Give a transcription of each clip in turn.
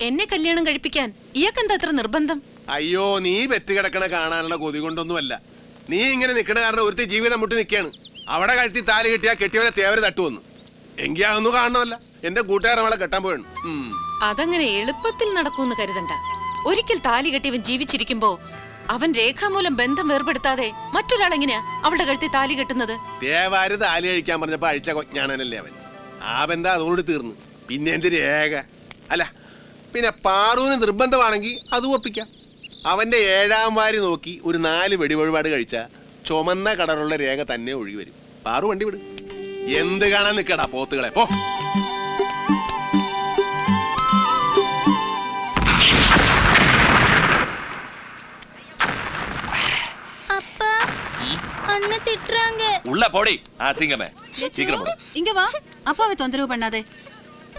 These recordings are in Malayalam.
എന്നെ കല്യാണം കഴിപ്പിക്കാൻ ഇയാക്കെന്താ അത്ര നിർബന്ധം? അയ്യോ നീ പെറ്റ് കിടക്കണ കാണാനുള്ള കൊതി കൊണ്ടൊന്നുമല്ല. നീ ഇങ്ങനെ നിൽക്കണ കാരണം ഒരുത്തി ജീവിതം മുട്ടി നിൽക്കുകയാണ് അവിടെ കഴുത്തി താലി കിട്ടിയാ കെട്ടിയവനെ തേവര് തട്ടുവന്നു. എങ്കിൽ അതൊന്നും കാണണമല്ല. എന്റെ കൂട്ടുകാരൻ അവളെ കെട്ടാൻ പോയാണ് അതങ്ങനെ എളുപ്പത്തിൽ നടക്കൂന്ന് കരുതണ്ട. ഒരിക്കൽ താലി കെട്ടിയവൻ ജീവിച്ചിരിക്കുമ്പോ അവൻ രേഖാമൂലം ബന്ധം വേർപെടുത്താതെ മറ്റൊരാൾ എങ്ങനെയാ അവളുടെ കഴുത്തി താലി കെട്ടുന്നത്? തേവാര് താലി കഴിക്കാൻ പറഞ്ഞപ്പോ അഴിച്ച കൊഞ്ഞാണനല്ലേ അവൻ. ആ ബന്ധം അതോട് തീർന്നു. പിന്നെ എന്ത് രേഖ? അല്ല പിന്നെ പാറുവിന് നിർബന്ധമാണെങ്കിൽ അത് ഒപ്പിക്കാം അവന്റെ ഏഴാം വാരി നോക്കി ഒരു നാല് വെടിവഴിപാട് കഴിച്ച ചുമന്ന കടറുള്ള രേഖ തന്നെ ഒഴുകി വരും പാറു വണ്ടി വിട് എന്ത് കാണാൻ നിക്കടാ പോത്തുകളെ പോ அப்பா அண்ணன் திட்டுறாங்க உள்ள போடி அசிங்கமே சீக்கிரம் போடு ഇങ്ങ വാ അപ്പാവെ തൊന്തരവ് പണ്ണാതെ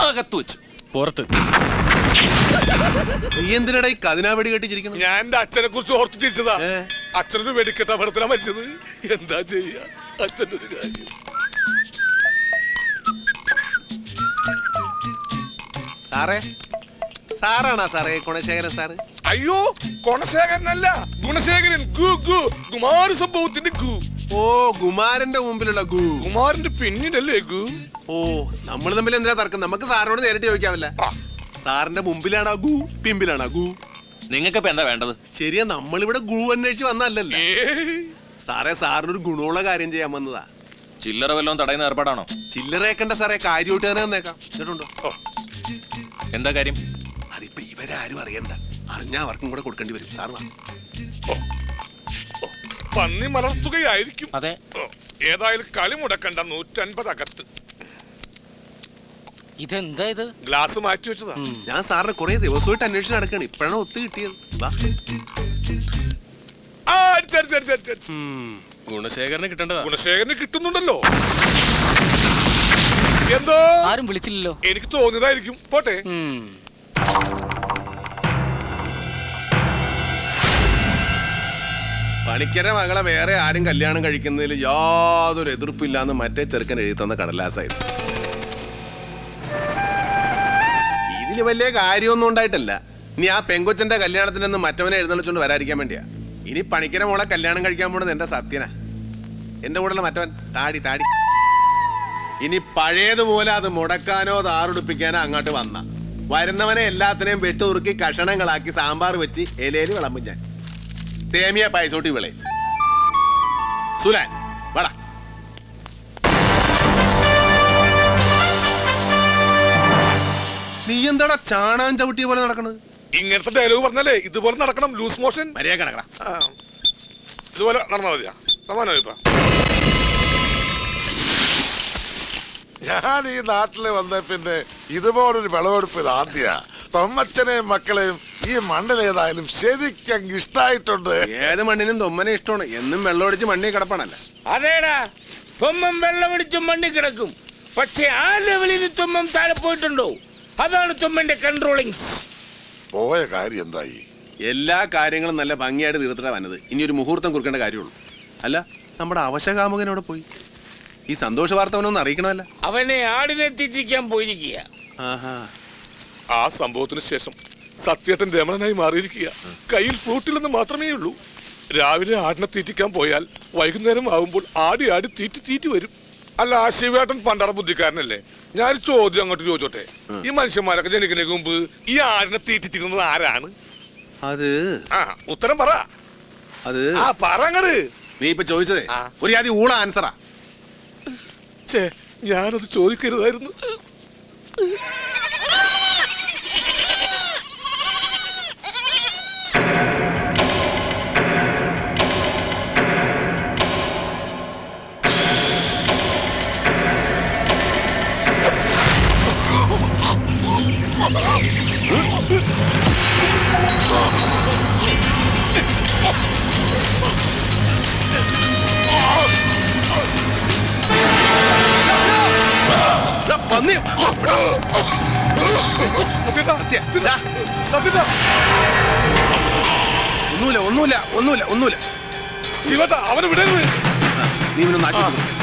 അകത്ത് വെച്ച് പുറത്ത് നീ എന്തിനടാ ഈ കതിനാ വെടി കെട്ടിച്ചിരിക്കണം ഞാൻ എന്റെ അച്ഛനെ കുറിച്ച് ഓർത്ത് ചിരിച്ചതാ. ഏ? അച്ഛനൊരു വെടിക്കെട്ട അപകടത്തിലാ മരിച്ചത്. എന്താ ചെയ്യാ? അച്ഛന്റെ ഒരു കാര്യം. സാറേ സാറാണാ സാറേ കുണശേഖരൻ സാറ്? അയ്യോ കൊണശേഖരനല്ല. ഗുണശേഖരൻ. ഗു ഗു. കുമാര സംഭവത്തിന്റെ ഗു. ഓ കുമാരന്റെ മുമ്പിലുള്ള ഗു. കുമാരന്റെ പിന്നിലല്ലേ ഗു? ഓ നമ്മൾ തമ്മിൽ എന്തിനാ തർക്കം? നമുക്ക് സാറിനോട് നേരിട്ട് ചോദിക്കാവില്ല ആ, സാറിന്റെ മുമ്പിലാണ് ഗു പിമ്പിലാണ് ഗു. നിങ്ങൾക്ക് ഇപ്പൊ എന്താ വേണ്ടത്? ശരിയാ നമ്മളിവിടെ ഗു അന്വേഷിച്ച് വന്നല്ലല്ലോ. സാറേ സാറിനൊരു ഗുണമുള്ള കാര്യം ചെയ്യാൻ വന്നതാ. ചില്ലറ വല്ലതും തടയുന്ന ഏർപ്പാടാണോ? ചില്ലറേക്കണ്ട സാറേ കാര്യമായിട്ട് തന്നെ വന്നേക്കാം. ഓ, എന്താ കാര്യം? അതിപ്പോ ഇവരാരും അറിയണ്ട. അറിഞ്ഞാ അവർക്കും കൂടെ കൊടുക്കേണ്ടി വരും. സാർ വാ. പന്നി മലർത്തുകയായിരിക്കും. അതെ. ഏതായാലും കളി മുടക്കണ്ട നൂറ്റൻപത് അകത്ത് ഇതെന്താ ഇത്? ഗ്ലാസ് മാറ്റി വെച്ചതാ. ഞാൻ സാറിന് കുറെ ദിവസമായിട്ട് അന്വേഷണം നടക്കാണ്. ഇപ്പഴാണ് ഒത്തു കിട്ടിയത്. ഗുണശേഖരന് കിട്ടേണ്ടതാ. ഗുണശേഖരന് കിട്ടുന്നുണ്ടല്ലോ. എന്തോ? ആരും വിളിച്ചില്ലല്ലോ. എനിക്ക് തോന്നിയതായിരിക്കും. പോട്ടെ. പണിക്കര മകളെ വേറെ ആരും കല്യാണം കഴിക്കുന്നതിൽ യാതൊരു എതിർപ്പില്ലാന്ന് മറ്റേ ചെറുക്കൻ എഴുതി തന്ന കടലാസായിരുന്നു. ഇതിൽ വലിയ കാര്യമൊന്നും ഉണ്ടായിട്ടല്ല. ഇനി ആ പെങ്കൊച്ചന്റെ കല്യാണത്തിനൊന്നും മറ്റവനെ എഴുന്നള്ളിച്ചോണ്ട് വരാതിരിക്കാൻ വേണ്ടിയാ. ഇനി പണിക്കര മോളെ കല്യാണം കഴിക്കാൻ പോണത് എന്റെ സത്യനാ. എന്റെ കൂടെയുള്ള മറ്റവൻ താടി താടി. ഇനി പഴയതുപോലെ അത് മുടക്കാനോ താറുടിപ്പിക്കാനോ അങ്ങോട്ട് വന്ന. വരുന്നവനെ എല്ലാത്തിനെയും വെട്ടുറുക്കി കഷണങ്ങളാക്കി സാമ്പാർ വെച്ച് ഇലയിൽ വിളമ്പും ഞാൻ. സേമിയ പായസോട്ടി വിളയും. സുലാൻ. എന്താടാ ചാണാൻ ചവിട്ടിയ പോലെ നടക്കണത്? ഇങ്ങനത്തെ ഡയലോഗ് പറഞ്ഞാലേ ഇതുപോലെ നടക്കണം ലൂസ് മോഷൻ മര്യാദ നടക്കണം ഇതുപോലെ നടന്നാൽ മതിയാ. സമാനോ ഇപ്പൊ. ഞാൻ ഈ നാട്ടിൽ വന്ന പിന്നെ ഇതുപോലൊരു വിളവെടുപ്പ് ഇത് ആദ്യ. തൊമ്മച്ചനെയും മക്കളെയും ഈ മണ്ണിലേതായാലും ശരിക്കും ഇഷ്ടായിട്ടുണ്ട്. ഏത് മണ്ണിനും തൊമ്മനെ ഇഷ്ടമാണ്. എന്നും വെള്ളമടിച്ച് മണ്ണി കിടപ്പാണല്ല. അതേടാ. വെള്ളം വെള്ളമടിച്ചും മണ്ണി കിടക്കും. പക്ഷെ ആ ലെവലിൽ തൊമ്മം താഴെ പോയിട്ടുണ്ടോ? അതാണ് ചുമ്മന്റെ കൺട്രോളിങ്സ് പോയ കാര്യം എന്തായി? എല്ലാ കാര്യങ്ങളും നല്ല ഭംഗിയായിട്ട് തീർത്തിട്ടാ വന്നത്. ഇനി ഒരു മുഹൂർത്തം കുറിക്കേണ്ട കാര്യമുള്ളൂ. അല്ല നമ്മുടെ അവശകാമുകനോട് പോയി? ഈ സന്തോഷ വാർത്ത അവനൊന്നും അറിയിക്കണമല്ല? അവനെ ആടിനെ തെറ്റിക്കാൻ പോയിരിക്കുക. ആഹാ. ആ സംഭവത്തിന് ശേഷം സത്യേട്ടൻ രമണനായി മാറിയിരിക്കുക. കയ്യിൽ ഫ്രൂട്ടില്ലെന്ന് മാത്രമേ ഉള്ളൂ. രാവിലെ ആടിനെ തീറ്റിക്കാൻ പോയാൽ വൈകുന്നേരം ആകുമ്പോൾ ആടി ആടി തീറ്റി തീറ്റി വരും. അല്ല ആ ശിവേട്ടൻ പണ്ടറ ബുദ്ധിക്കാരനല്ലേ? ഞാൻ ചോദ്യം അങ്ങോട്ട് ചോദിച്ചോട്ടെ? ഈ മനുഷ്യന്മാരൊക്കെ ജനിക്കുന്നതിന് മുമ്പ് ഈ ആടിനെ തീറ്റിച്ചിരുന്നത് ആരാണ്? അത് ആ ഉത്തരം പറ. അത് ആ പറ അങ്ങട്. നീ ഇപ്പൊ ചോദിച്ചതേ. ആ. ഒരു ആദ്യം ഊള ആൻസറാ ഛേ ഞാനത് ചോദിക്കരുതായിരുന്നു. ഒന്നുമില്ല ഒന്നുമില്ല ഒന്നുമില്ല ഒന്നുമില്ല ശിവത അവനെ വിടരുത് നീ ഇവനൊന്ന് ആശുപത്രി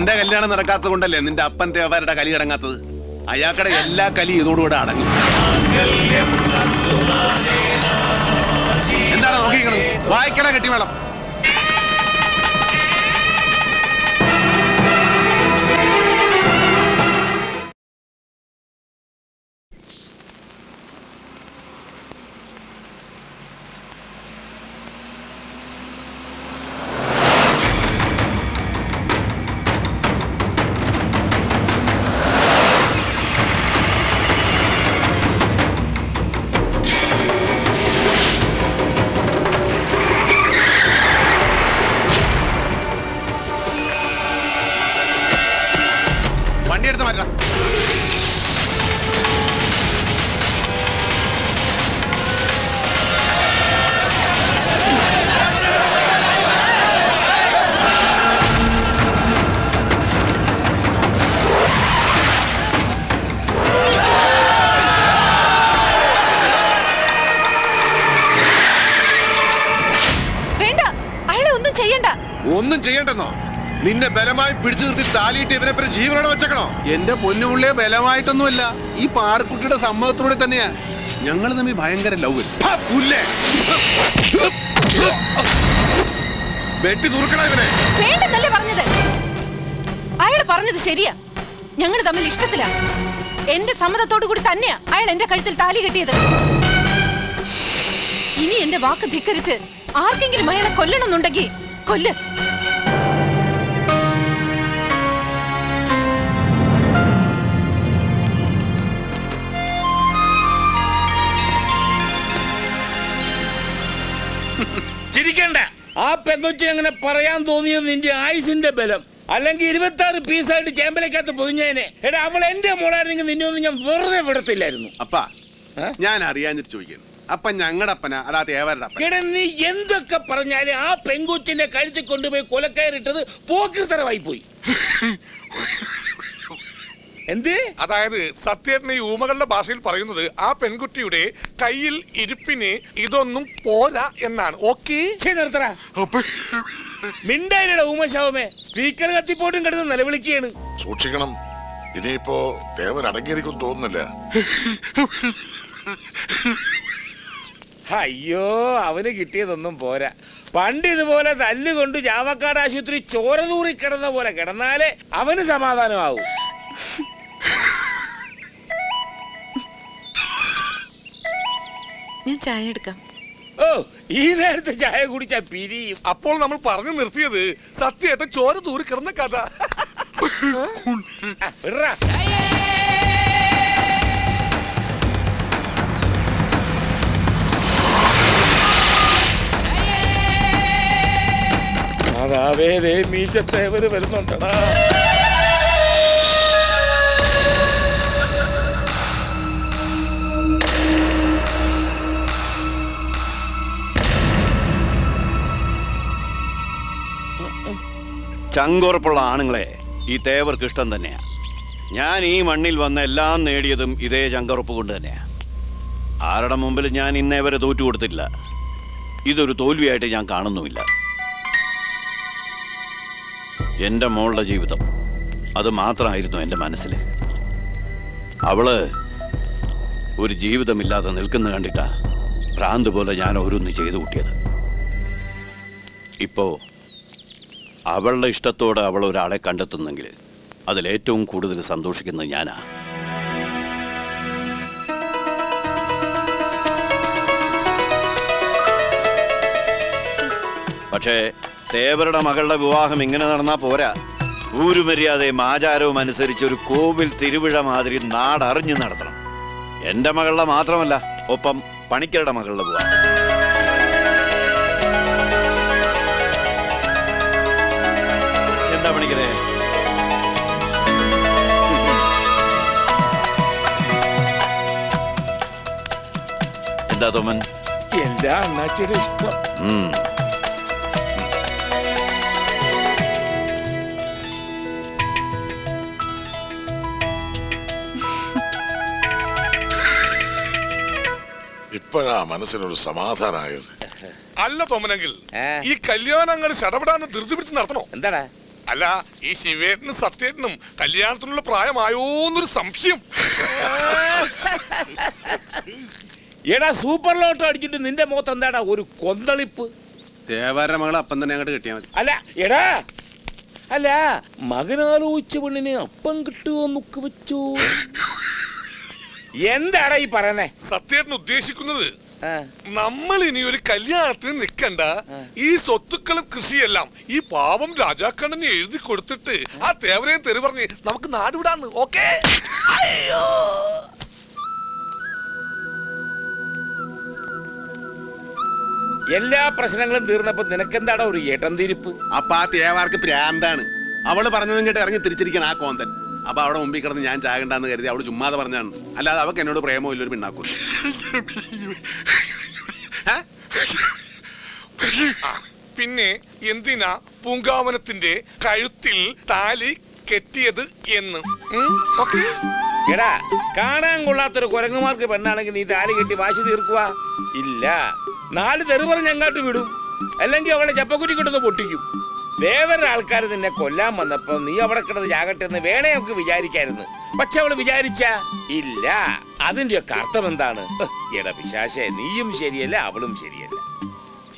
നിന്റെ കല്യാണം നടക്കാത്തത് കൊണ്ടല്ലേ നിന്റെ അപ്പൻ തേവാരുടെ കലി അടങ്ങാത്തത്? അയാക്കടെ എല്ലാ കലി ഇതോടുകൂടെ അടങ്ങി. എന്താണ് നോക്കിക്കണം വായിക്കണ കെട്ടിമേളം. ഒന്നും ചെയ്യണ്ടെന്നോ? നിന്നെ ബലമായി പിടിച്ചു നിർത്തി താലിയിട്ട് ഇവനെ പിന്നെ ജീവനോടെ വെച്ചേക്കണോ? എന്റെ പൊന്നുപുള്ളിയെ ബലമായിട്ടൊന്നുമല്ല ഈ പാറക്കുട്ടിയുടെ സമ്മതത്തോടെ തന്നെയാ. ഞങ്ങൾ തമ്മിൽ ഭയങ്കര ലവ് പുല്ലേ? വെട്ടി നുറുക്കണ ഇവനെ. വേണ്ടെന്നല്ലേ പറഞ്ഞത്? അയാൾ പറഞ്ഞത് ശരിയാ. ഞങ്ങൾ തമ്മിൽ ഇഷ്ടത്തിലാ. എന്റെ സമ്മതത്തോടു കൂടി തന്നെയാ അയാൾ എന്റെ കഴുത്തിൽ താലി കെട്ടിയത്. ഇനി എന്റെ വാക്ക് ധിക്കരിച്ച് ആർക്കെങ്കിലും അയാളെ കൊല്ലണമെന്നുണ്ടെങ്കിൽ കൊല്ല്. ചിരിക്കണ്ട. ആ പെങ്കൊച്ചി അങ്ങനെ പറയാൻ തോന്നിയത് നിന്റെ ആയുസിന്റെ ബലം? അല്ലെങ്കിൽ ഇരുപത്തി ആറ് പീസായിട്ട് ചേമ്പലക്കകത്ത് പൊതിഞ്ഞേനെ എടാ അവൾ എന്റെ മോളായിരുന്നെങ്കിൽ നിന്നെ ഒന്നും ഞാൻ വെറുതെ വിടത്തില്ലായിരുന്നു. അപ്പാ ഞാൻ അറിയാഞ്ഞിട്ട് ചോദിക്കുന്നു. അപ്പൊ ഞങ്ങളുടെ അപ്പന അതാ ഏവരുടെ അപ്പന? എടാ നീ എന്തൊക്കെ പറഞ്ഞാലും ആ പെങ്കൊച്ചിന്റെ കഴുത്തിൽ കൊണ്ടുപോയി കൊലക്കയറിട്ടത് പോക്കിർത്തരമായി പോയി. എന്ത്? അതായത് സത്യത്തിന് ഈ ഊമകളുടെ ഭാഷയിൽ പറയുന്നത് ആ പെൺകുട്ടിയുടെ കയ്യിൽ ഇരിപ്പിന് ഇതൊന്നും പോരാ എന്നാണ്. ഓക്കെ? ഊമശാവമേ. സ്പീക്കർ കത്തിപ്പോട്ടും കിടന്ന് നിലവിളിക്കുകയാണ്. സൂക്ഷിക്കണം. ഇനിയിപ്പോ ദേവൻ അടങ്ങിയിരിക്കും തോന്നുന്നില്ല. അയ്യോ അവന് കിട്ടിയതൊന്നും പോരാ. പണ്ട് ഇതുപോലെ തല്ലുകൊണ്ട് ജാവക്കാട് ആശുപത്രി ചോര തൂറി കിടന്ന പോലെ കിടന്നാലേ അവന് സമാധാനമാവും. ഞാൻ ചായ എടുക്കാം. ഓ ഈ നേരത്തെ ചായ കുടിച്ചാ പിരിയും. അപ്പോൾ നമ്മൾ പറഞ്ഞു നിർത്തിയത് സത്യമായിട്ട് ചോര തൂറി കിടന്ന കഥ. ആ, വിട്രാ. മാതാവേ ദേ മീശത്തേവര് വരുന്നുണ്ടടാ. ചങ്കുറപ്പുള്ള ആണുങ്ങളെ ഈ തേവർക്ക് ഇഷ്ടം തന്നെയാ. ഞാൻ ഈ മണ്ണിൽ വന്ന എല്ലാം നേടിയതും ഇതേ ചങ്കുറപ്പ് കൊണ്ട് തന്നെയാ. ആരുടെ മുമ്പിൽ ഞാൻ ഇന്നേ വരെ തോറ്റു കൊടുത്തില്ല ഇതൊരു തോൽവിയായിട്ട് ഞാൻ കാണുന്നുമില്ല. എന്റെ മോളുടെ ജീവിതം അത് മാത്രമായിരുന്നു എന്റെ മനസ്സിൽ അവൾ ഒരു ജീവിതമില്ലാതെ നിൽക്കുന്ന കണ്ടിട്ടാ ഭ്രാന്ത് പോലെ ഞാൻ ഓരോന്ന് ചെയ്തു കൂട്ടിയത്. ഇപ്പോ അവളുടെ ഇഷ്ടത്തോടെ അവൾ ഒരാളെ കണ്ടെത്തുന്നെങ്കിൽ അതിലേറ്റവും കൂടുതൽ സന്തോഷിക്കുന്നത് ഞാനാ. പക്ഷേ തേവരുടെ മകളുടെ വിവാഹം ഇങ്ങനെ നടന്നാ പോരാ. ഊരുമര്യാദയും ആചാരവും അനുസരിച്ച് ഒരു കോവിൽ തിരുവിഴ മാതിരി നാടറിഞ്ഞു നടത്തണം. എന്റെ മകളുടെ മാത്രമല്ല ഒപ്പം പണിക്കരുടെ മകളുടെ വിവാഹം. എന്താ തോമൻ? എല്ലാ അണ്ണാച്ചിയുടെ ഇഷ്ടം. ഇപ്പോഴാ മനസ്സിനൊരു സമാധാനമായത് അല്ല തോമനെങ്കിൽ ഈ കല്യാണം അങ്ങനെ ചടപടാന്ന് ധൃതി പിടിച്ച് നടത്തണോ? എന്താടാ? അല്ല ഈ ശിവേട്ടനും സത്യേട്ടനും കല്യാണത്തിനുള്ള പ്രായമായോന്നൊരു സംശയം. എടാ സൂപ്പർ ലോട്ടോ അടിച്ചിട്ട് നിന്റെ മുഖത്ത് എന്താടാ ഒരു കൊന്തളിപ്പ്? ദേവാരുടെ മകൾ അപ്പം തന്നെ അങ്ങോട്ട് കിട്ടിയാൽ മതി. അല്ല എടാ അല്ല മകനാലോചിച്ച പെണ്ണിന് അപ്പം കിട്ടുമോ നോക്ക് വെച്ചു? എന്താടാ ഈ പറയുന്നേ? സത്യേട്ടൻ ഉദ്ദേശിക്കുന്നത് നമ്മൾ ഇനി ഒരു കല്യാണത്തിന് നിൽക്കണ്ട ഈ സ്വത്തുക്കളും കൃഷിയെല്ലാം ഈ പാവം രാജാക്കണ്ണന് എഴുതി കൊടുത്തിട്ട് ആ തേവരെയും തെറി പറഞ്ഞ് നമുക്ക് നാടുവിടാന്ന് ഓക്കേ അയ്യോ! എല്ലാ പ്രശ്നങ്ങളും തീർന്നപ്പോ നിനക്കെന്താടാ ഒരു ഇടംതിരിപ്പ് അപ്പൊ ആ തേവാർക്ക് പ്രാന്താണ്. അവൾ പറഞ്ഞതും കേട്ട് ഇറങ്ങി തിരിച്ചിരിക്കണം ആ കോന്തൻ. അപ്പൊ അവിടെ മുമ്പിൽ കിടന്ന് ഞാൻ ചാകണ്ടെന്ന് കരുതി അവൾ ചുമ്മാതെ പറഞ്ഞാണ് അല്ലാതെ അവക്ക് എന്നോട് പ്രേമോ ഇല്ലൊരു പിണ്ണാക്കും പിന്നെ എന്തിനാ പൂങ്കാവനത്തിന്റെ കഴുത്തിൽ താലി കെട്ടിയത് എന്ന്? ഓക്കേ. എടാ കാണാൻ കൊള്ളാത്തൊരു കുരങ്ങുമാർക്ക് പെണ്ണാണെങ്കിൽ നീ താലി കെട്ടി വാശി തീർക്കുക ഇല്ല. നാല് തെറു പറഞ്ഞ് അങ്ങാട്ട് വിടും. അല്ലെങ്കിൽ അവളെ ചപ്പക്കുറ്റി കിട്ടുന്ന പൊട്ടിക്കും. ദേവരുടെ ആൾക്കാർ നിന്നെ കൊല്ലാൻ വന്നപ്പോ നീ അവിടെ കിടന്ന് ചാകട്ടെ എന്ന് വേണേ നമുക്ക് വിചാരിക്കായിരുന്നു. പക്ഷെ അവൾ വിചാരിച്ച ഇല്ല. അതിന്റെയൊക്കെ അർത്ഥം എന്താണ്? എടാ പിശാശെ നീയും ശരിയല്ല അവളും ശരിയല്ല?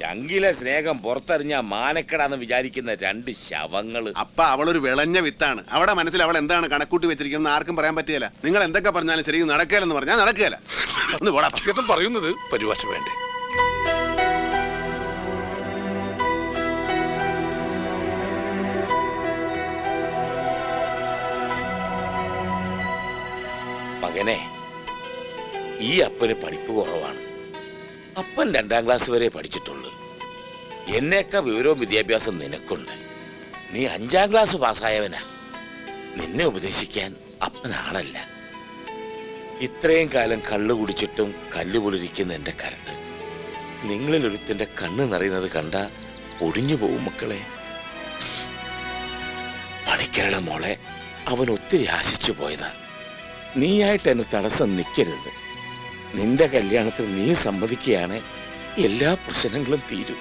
ചങ്കിലെ സ്നേഹം പുറത്തെറിഞ്ഞ മാനക്കടാന്ന് വിചാരിക്കുന്ന രണ്ട് ശവങ്ങൾ. അപ്പ അവളൊരു വിളഞ്ഞ വിത്താണ്. അവിടെ മനസ്സിൽ അവൾ എന്താണ് കണക്കൂട്ടി വെച്ചിരിക്കുന്നത് ആർക്കും പറയാൻ പറ്റിയല്ല നിങ്ങൾ എന്തൊക്കെ പറഞ്ഞാലും ശരി നടക്കുകയില്ലെന്ന് പറഞ്ഞാൽ നടക്കുകയല്ല. ഒന്ന് പോടാ ചേട്ടൻ പറയുന്നത്? പരിഭാഷ വേണ്ടേ? മകനെ ഈ അപ്പന് പഠിപ്പ് കുറവാണ്. അപ്പൻ രണ്ടാം ക്ലാസ് വരെ പഠിച്ചിട്ടുള്ളൂ. എന്നേക്കാ വിവരവും വിദ്യാഭ്യാസം നിനക്കുണ്ട്. നീ അഞ്ചാം ക്ലാസ് പാസ്സായവനാ. നിന്നെ ഉപദേശിക്കാൻ അപ്പൻ ആളല്ല ഇത്രയും കാലം കള്ളു കുടിച്ചിട്ടും കല്ല് പൊളിരിക്കുന്ന എന്റെ കരട്. നിങ്ങളിൽ ഒരുത്തിന്റെ കണ്ണ് നിറയുന്നത് കണ്ട ഒടിഞ്ഞു പോകും മക്കളെ. പണിക്കരുടെ മോളെ അവൻ ഒത്തിരി ആശിച്ചു പോയതാ. നീയായിട്ട് എന്നെ തടസ്സം നിൽക്കരുത് നിന്റെ കല്യാണത്തിന് നീ സമ്മതിക്കുകയാണ് എല്ലാ പ്രശ്നങ്ങളും തീരും.